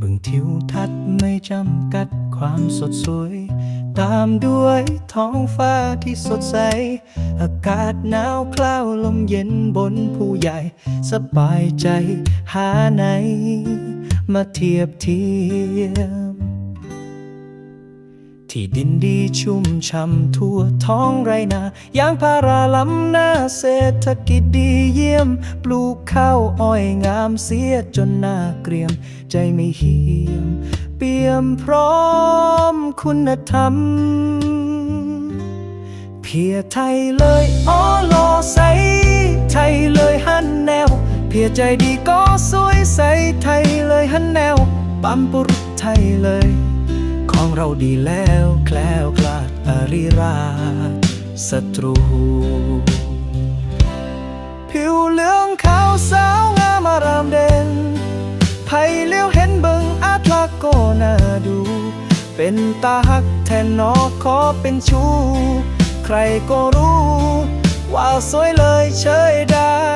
บางทิวทัศน์ไม่จำกัดความสดสวย ตามด้วยท้องฟ้าที่สดใส อากาศหนาวคล้าวลมเย็นบนผู้ใหญ่ สบายใจหาไหน มาเทียบเทียม ที่ดินดีชุ่มช่ำทั่วท้องไรนายางพาราล้ำหน้าเศรษฐกิจดีเยี่ยม ปลูกข้าวอ้อยงามเสียจนหน้าเกรียม ใจไม่เหี่ยม เปี่ยมพร้อมคุณธรรม เพียไทยเลยอ้อลอใส ไทยเลยหันแนว เพียใจดีก็สวยใสไทยเลยหันแนว ปั๊มปุรุษไทยเลย ของเราดีแล้วแคล้วคลาดอริราศัตรู ผิวเหลืองขาวสาวงามารามเด่นไผเลี้ยวเห็นเบิงอาจลักก็น่าดู เป็นตาหักแทนนอขอเป็นชู ใครก็รู้ ว่าสวยเลยเชยได้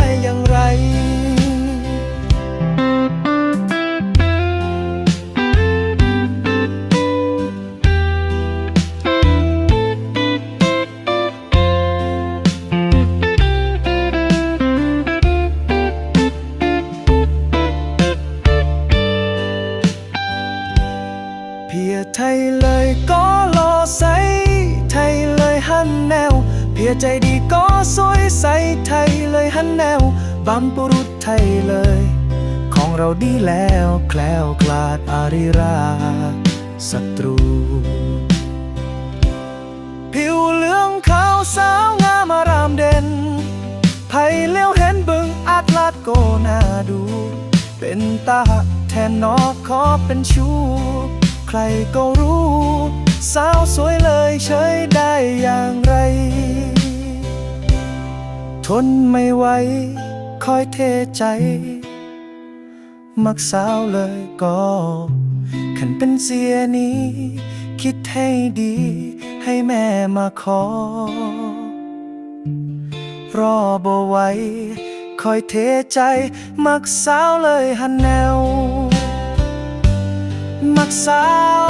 ยไทยเลยก็รอใสไทยเลยหันแนว เพียใจดีก็สวยใสไทยเลยหันแนวบัมปุรุษไทยเลย ของเราดีแล้วแคล้วคลาดอาริราศัตรู ผิวเหลืองขาวสาวงามารามเด่นไผเลี้ยวเห็นบึงอาจลาดโกน่าดู เป็นตาแทนนอกขอเป็นชู ใครก็รู้ สาวสวยเลยเฉยได้อย่างไร ทนไม่ไหวคอยเทใจ มักสาวเลยก็ขันเป็นเสียนี้ คิดให้ดี ให้แม่มาขอ รอบ่ไหวคอยเทใจ มักสาวเลยหันแนว magsama